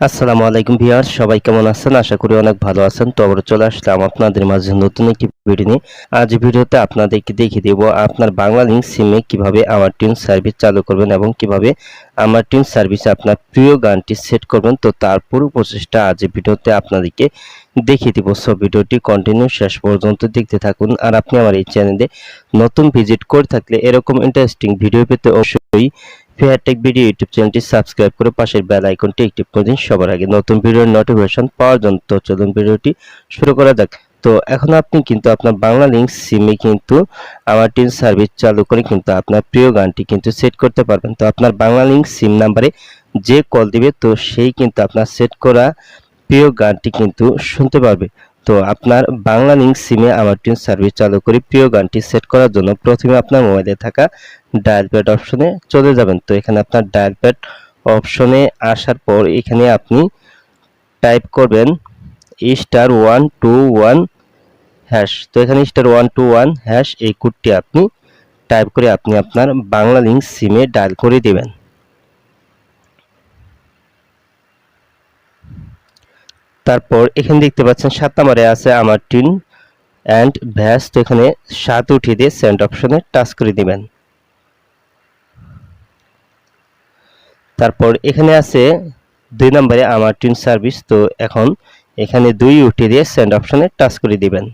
আসসালামু আলাইকুম ভিউয়ার্স, সবাই কেমন আছেন? আশা করি অনেক ভালো আছেন। তো আবার চলে আসলাম আপনাদের মাঝে নতুন একটি ভিডিও নিয়ে। আজ ভিডিওতে আপনাদেরকে দেখিয়ে দেব আপনার বাংলা লিঙ্ক সিমে কীভাবে আমার টিউন সার্ভিস চালু করবেন এবং কীভাবে আমার টিউন সার্ভিসে আপনার প্রিয় গানটি সেট করবেন। তো তার পুরো প্রসেসটা আজ ভিডিওতে আপনাদেরকে দেখিয়ে দিব। সো ভিডিওটি কন্টিনিউ শেষ পর্যন্ত দেখতে থাকুন। আর আপনি আমার এই চ্যানেলে নতুন ভিজিট করে থাকলে এরকম ইন্টারেস্টিং ভিডিও পেতে অবশ্যই ফেয়ারটেক ভিডিও ইউটিউব চ্যানেলটি সাবস্ক্রাইব করে পাশের বেল আইকনটি একটিভ করে দিন। সবার আগে নতুন ভিডিওর নোটিফিকেশন পাওয়ার জন্য তো চলুন ভিডিওটি শুরু করা যাক। তো এখন আপনি কিন্তু আপনার বাংলা লিঙ্ক সিমে কিন্তু আমার টিম সার্ভিস চালু করে কিন্তু আপনার প্রিয় গানটি কিন্তু সেট করতে পারবেন। তো আপনার বাংলা লিঙ্ক সিম নাম্বারে যে কল দিবে, তো সেই কিন্তু আপনার সেট করা প্রিয় গানটি কিন্তু শুনতে পারবে। তো আপনার বাংলা লিঙ্ক সিমে আমার টিউন সার্ভিস চালু করে। প্রিয় গানটি সেট করার জন্য প্রথমে আপনার মোবাইলে থাকা ডায়াল প্যাড অপশনে চলে যাবেন। তো এখানে আপনার ডায়াল প্যাড অপশনে আসার পর এখানে আপনি টাইপ করবেন star one two one hash. তো এখানে star one two one hash এই কোডটি আপনি টাইপ করে আপনি আপনার বাংলা লিঙ্ক সিমে ডায়াল করে দেবেন। তারপর এখানে দেখতে পাচ্ছেন সাত নম্বরে আছে আমার টিন অ্যান্ড ভ্যাস, তো এখানে সাত উঠিয়ে দিয়ে সেন্ড অপশনে টাচ করে দিবেন। তারপর এখানে আছে দুই নম্বরে আমার টিন সার্ভিস, তো এখন এখানে দুই উঠিয়ে দিয়ে সেন্ড অপশনে টাচ করে দিবেন।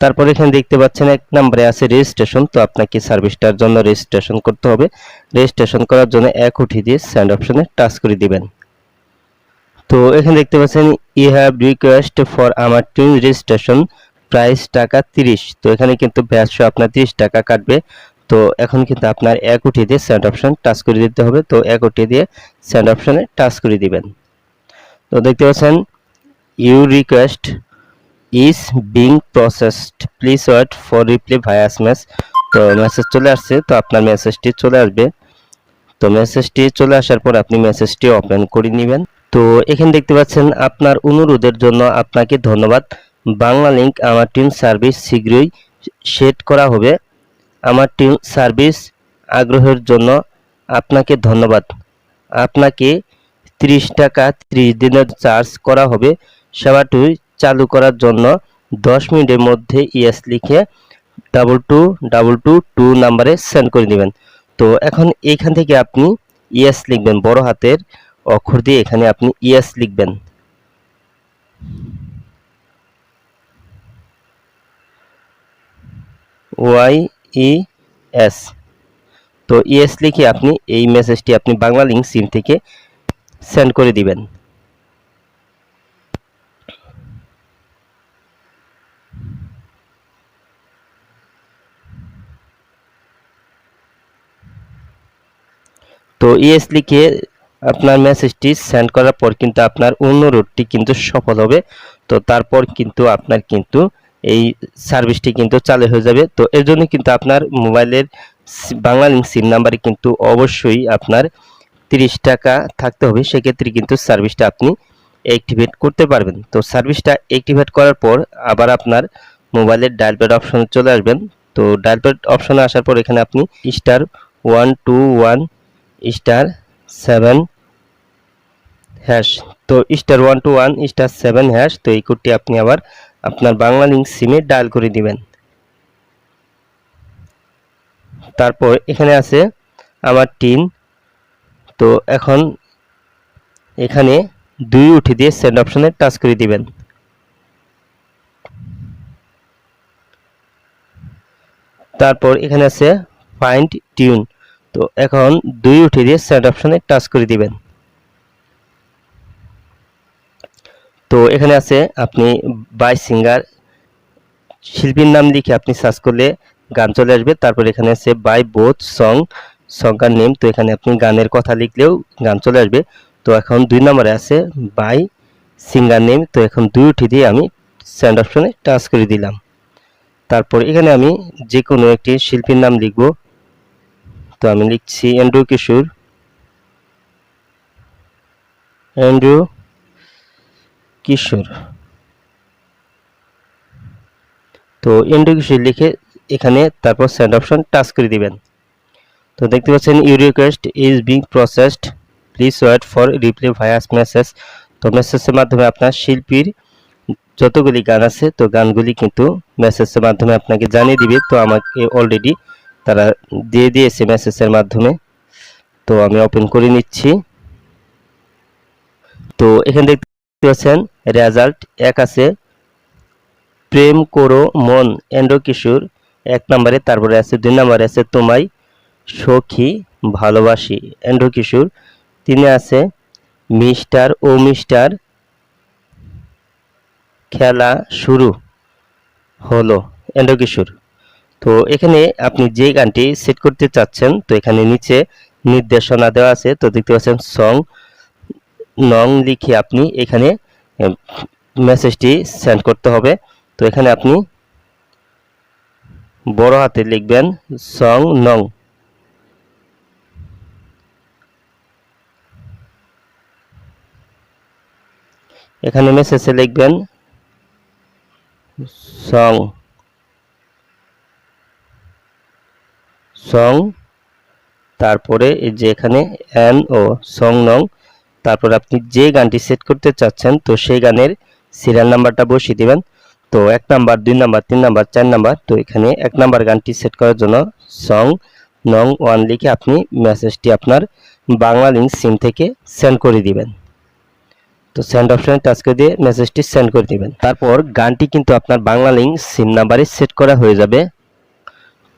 তারপর এখানে দেখতে পাচ্ছেন এক নম্বরে আছে রেজিস্ট্রেশন, তো আপনাকে সার্ভিসটার জন্য রেজিস্ট্রেশন করতে হবে। রেজিস্ট্রেশন করার জন্য এক উঠিয়ে দিয়ে সেন্ড অপশনে টাচ করে দিবেন। তো এখানে দেখতে পাচ্ছেন ইউ হ্যাভ রিকোয়েস্ট ফর আমার টিম রেজিস্ট্রেশন প্রাইস টাকা তিরিশ। তো এখানে কিন্তু ব্যাসশো আপনার তিরিশ টাকা কাটবে। তো এখন কিন্তু আপনার এক উঠিয়ে দিয়ে সেন্ড অপশন টাচ করে দিতে হবে। তো এক উঠিয়ে দিয়ে সেন্ড অপশনে টাচ করে দিবেন। তো দেখতে পাচ্ছেন you request is being processed please wait for reply via SMS তো মেসেজ চলে আসছে, তো আপনার মেসেজটি চলে আসবে। তো মেসেজটি চলে আসার পর আপনি মেসেজটি ওপেন করে নেবেন। তো এখানে দেখতে পাচ্ছেন আপনার অনুরোধের জন্য আপনাকে ধন্যবাদ। বাংলা লিঙ্ক আমার টিম সার্ভিস শীঘ্রই সেট করা হবে। আমার টিম সার্ভিস আগ্রহের জন্য আপনাকে ধন্যবাদ। আপনাকে 30 টাকা 30 দিনের চার্জ করা হবে। সেবাটি চালু করার জন্য 10 মিনিটের মধ্যে ইয়েস লিখে double two double two two নাম্বারে সেন্ড করে দিবেন তো এখন এইখান থেকে আপনি ইয়েস লিখবেন বড় হাতের। অক্ষর দিয়ে এখানে আপনি ইয়েস লিখবেন। Y E S. তো ইয়েস লিখে আপনি এই মেসেজটি আপনি বাংলা লিঙ্ক সিম থেকে সেন্ড করে দিবেন। তো ইয়েস লিখে আপনার মেসেজটি সেন্ড করার পর কিন্তু আপনার অনুরোধটি কিন্তু সফল হবে। তো তারপর কিন্তু আপনার কিন্তু এই সার্ভিসটি কিন্তু চালু হয়ে যাবে। তো এর জন্য কিন্তু আপনার মোবাইলের বাংলা লিঙ্ক সিম নাম্বারে কিন্তু অবশ্যই আপনার তিরিশ টাকা থাকতে হবে। সেক্ষেত্রে কিন্তু সার্ভিসটা আপনি অ্যাক্টিভেট করতে পারবেন। তো সার্ভিসটা অ্যাক্টিভেট করার পর আবার আপনার মোবাইলের ডায়াল প্যাড অপশনে চলে আসবেন। তো ডায়াল প্যাড অপশনে আসার পর এখানে আপনি star one two one star seven hash তো star one two one star seven hash তো এই কোডটি আপনি আবার আপনার বাংলা লিঙ্ক সিমে ডায়াল করে দিবেন। তারপর এখানে আছে আমার টিন তো এখন এখানে দুই উঠে দিয়ে সেন্ড অপশনে টাচ করে দিবেন। তারপর এখানে আছে ফাইন্ড টিউন তো এখন দুই উঠে দিয়ে সেন্ড অপশনে টাচ করে দিবেন। তো এখানে আছে আপনি বাই সিঙ্গার শিল্পীর নাম লিখে আপনি সার্চ করলে গান চলে আসবে। তারপর এখানে আছে বাই বোথ সং সংকার নেম তো এখানে আপনি গানের কথা লিখলেও গান চলে আসবে। তো এখন দুই নম্বরে আছে বাই সিঙ্গার নেম তো এখন দুই উঠে দিয়ে আমি স্যান্ড অপশনে টাচ করে দিলাম। তারপর এখানে আমি যে কোনো একটি শিল্পীর নাম লিখব। তো আমি লিখছি এন্ড্রু কিশোর এন্ড্রু কিশোর তো এন্ড্রু কিশোর লিখে এখানে তারপর সেন্ড অপশন টাচ করে দিবেন। তো দেখতে পাচ্ছেন you request is being processed please wait for reply via message তো মেসেজের মাধ্যমে আপনার শিল্পীর যতগুলি গান আছে, তো গানগুলি কিন্তু মেসেজের মাধ্যমে আপনাকে জানিয়ে দিবে। তো আমাকে অলরেডি তারা দিয়ে দিয়েছে মেসেজের মাধ্যমে। তো আমি ওপেন করে নিচ্ছি। তো এখানে দেখতে পাচ্ছেন রেজাল্ট এক আছে। প্রেম করো মন, এন্ড্র কিশোর এক নম্বরে, তারপরে আছে দুই নম্বরে আছে তোমায় সখী ভালোবাসি, এন্ড্র কিশোর। তিনে আছে মিস্টার ও মিস্টার, খেলা শুরু হলো, এন্ড্র কিশোর। তো এখানে আপনি যে গানটি সেট করতে চাচ্ছেন, তো এখানে নিচে নির্দেশনা দেওয়া আছে, তো দেখতে পাচ্ছেন সং নং লিখে আপনি এখানে মেসেজটি সেন্ড করতে হবে। তো এখানে আপনি বড় হাতে লিখবেন সং নং। এখানে মেসেজে লিখবেন সং সং, তারপরে যে এখানে এন ও সং নং, তারপর আপনি যে গানটি সেট করতে চাচ্ছেন, তো সেই গানের সিরিয়াল নাম্বারটা বসিয়ে দেবেন। তো এক নাম্বার দুই নাম্বার তিন নাম্বার চার নাম্বার তো এখানে এক নাম্বার গানটি সেট করার জন্য সং নং ওয়ান লিখে আপনি মেসেজটি আপনার বাংলা লিঙ্ক সিম থেকে সেন্ড করে দিবেন। তো সেন্ড অপশনে টাচ করে দিয়ে মেসেজটি সেন্ড করে দিবেন। তারপর গানটি কিন্তু আপনার বাংলা লিঙ্ক সিম নাম্বারে সেট করা হয়ে যাবে।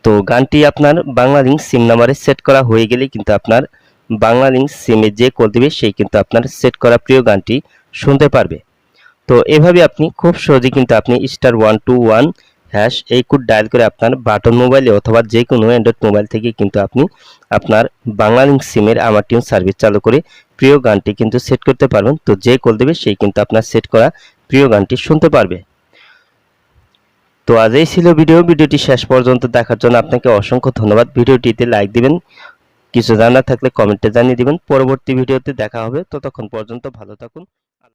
তো গানটি আপনার বাংলা লিঙ্ক সিম নাম্বারে সেট করা হয়ে গেলে কিন্তু আপনার বাংলা লিঙ্ক সিমে যে কল দেবে, সেই কিন্তু আপনার সেট করা প্রিয় গানটি শুনতে পারবে। তো এভাবে আপনি খুব সহজে কিন্তু আপনি star one two one hash এই কোড ডায়াল করে আপনার বাটন মোবাইলে অথবা যে কোনো অ্যান্ড্রয়েড মোবাইল থেকে কিন্তু আপনি আপনার বাংলা লিঙ্ক সিমের আমার টিউন সার্ভিস চালু করে প্রিয় গানটি কিন্তু সেট করতে পারবেন। তো যে কল দেবে সেই কিন্তু আপনার সেট করা প্রিয় গানটি শুনতে পারবে। তো আজ এই ছিল ভিডিও। ভিডিওটি শেষ পর্যন্ত দেখার জন্য আপনাকে অসংখ্য ধন্যবাদ। ভিডিওটিতে লাইক দিবেন, কিছু জানা থাকলে কমেন্টে জানিয়ে দিবেন। পরবর্তী ভিডিওতে দেখা হবে। ততক্ষণ পর্যন্ত ভালো থাকুন।